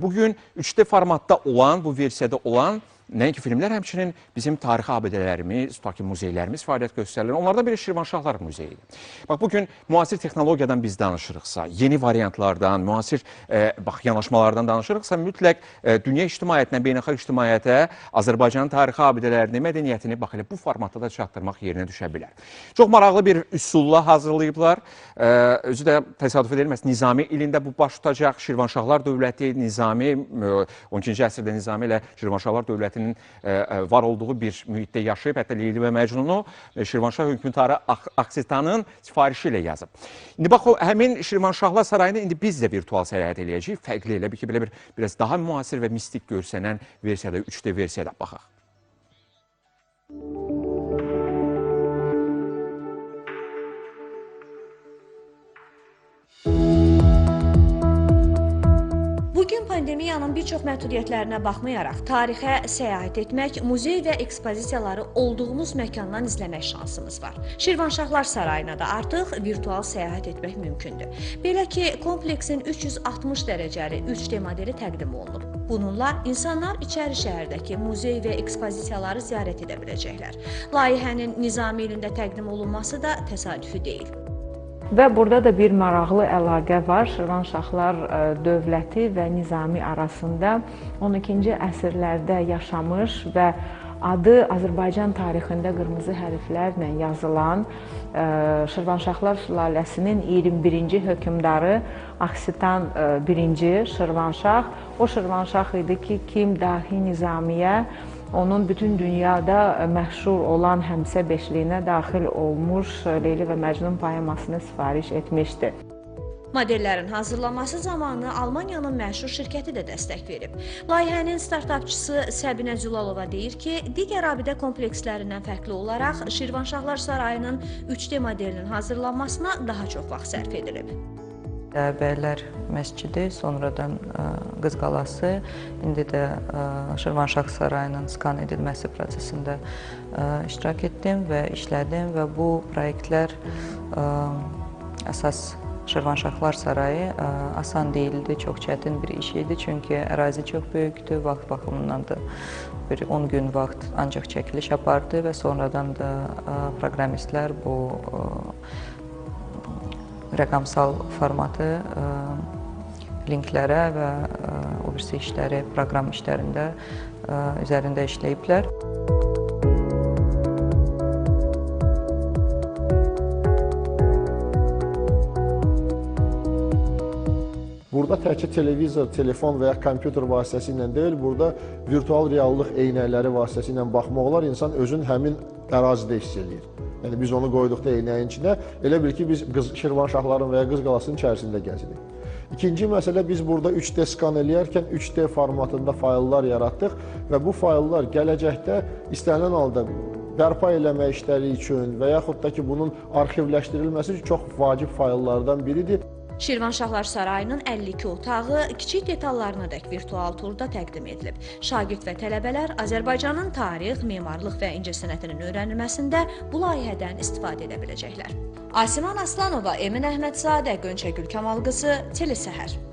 Bugün 3D formatda olan, bu versiyada olan nəinki filmlər, həmçinin bizim tarixi abidələrimiz, tutaq ki, muzeylərimiz fəaliyyət göstərirlər. Onlardan biri Şirvanşahlar Muzeyidir. Bax, bugün müasir texnologiyadan biz danışırıqsa, yeni variantlardan, müasir e, bax, yanaşmalardan danışırıqsa, mütləq e, dünya ictimaiyyətinə, beynəlxalq ictimaiyyətə Azərbaycanın tarixi abidələrini, mədəniyyətini bax, elə bu formatda da çatdırmaq yerinə düşə bilər. Çox maraqlı bir üsulla hazırlayıblar. E, özü də təsadüf edilməz, Nizami ilində bu baş tutacaq. Şirvanşahlar dövləti, Nizami, e, 12-ci əsrdə Nizami ilə Şirvanşahlar dövlətinin e, e, var olduğu bir mühitdə yaşayıb. Hətta Leyli və Məcnunu e, Şirvanşah hökmdarı Ak- Aksitanın sifarişi ilə yazıb. İndi bax o həmin Şirvanşahlar sarayına indi biz də virtual səyahət eləyəcəyik. Fərqli elə bir ki, belə bir biraz daha müasir və mistik görsənən versiyada, 3D versiyada baxaq. Bugün pandemiyanın bir çox məhdudiyyətlərinə baxmayaraq tarixə səyahət etmək, muzey və ekspozisiyaları olduğumuz məkandan izləmək şansımız var. Şirvanşahlar Sarayına da artıq virtual səyahət etmək mümkündür. Belə ki, kompleksin 360 dərəcəli 3D modeli təqdim olunub. Bununla insanlar içəri şəhərdəki muzey və ekspozisiyaları ziyarət edə biləcəklər. Layihənin Nizami ilində təqdim olunması da təsadüfi deyil. Və burada da bir maraqlı əlaqə var. Şirvanşahlar ə, dövləti və Nizami arasında 12-ci əsrlərdə yaşamış və adı Azərbaycan tarixində qırmızı hərflərlə yazılan ə, Şirvanşahlar sülaləsinin 21-ci hökmdarı Aksitan ə, 1-ci Şirvanşah o Şirvanşah idi ki, kim dahi Nizamiyə onun bütün dünyada ə, məşhur olan Həmsə beşliyinə daxil olmuş ə, Leyli və Məcnun poemasını sifariş etmişdi. Modellərin hazırlanması zamanı Almaniyanın məşhur şirkəti də dəstək verib. Layihənin startapçısı Səbinə Zülalova deyir ki, digər abidə komplekslərindən fərqli olaraq Şirvanşahlar Sarayının 3D modelinin hazırlanmasına daha çox vaxt sərf edilib. Bəylər məscidi, sonradan ə, Qız qalası, indi də ə, Şirvanşah sarayının skan edilməsi prosesində ə, iştirak etdim və işlədim və bu layihələr əsas Şirvanşahlar sarayı ə, asan deyildi, çox çətin bir iş idi, çünki ərazi çox böyükdür, vaxt baxımından da bir 10 gün vaxt ancaq çəkiliş apardı və sonradan da ə, proqramistlər bu ə, rəqəmsal formatı ə, linklərə və ə, o birisi işləri, proqram işlərində ə, üzərində işləyiblər. Burada təkcə televizor, telefon və ya kompüter vasitəsilə deyil, burada virtual reallıq eynəkləri vasitəsilə baxmaq olar, insan özün həmin ərazidə hiss eləyir. Yəni biz onu qoyduqda eynəyin içinə, elə bil ki, biz qız Şirvanşahların və ya Qız qalasının içərisində gəzirik. İkinci məsələ biz burada 3D skan eləyərkən 3D formatında fayllar yaratdıq və bu fayllar gələcəkdə istənilən halda bərpa eləmək işləri üçün və yaxud da ki, bunun arxivləşdirilməsi çox vacib fayllardan biridir. Şirvanşahlar Sarayının 52 otağı kiçik detallarınadək virtual turda təqdim edilib. Şagird və tələbələr Azərbaycanın tarix, memarlıq və incəsənətinin öyrənilməsində bu layihədən istifadə edə biləcəklər. Asiman Aslanova, Emin Əhmədzadə, Gönçəgül Kamal qızı, Telesəhər.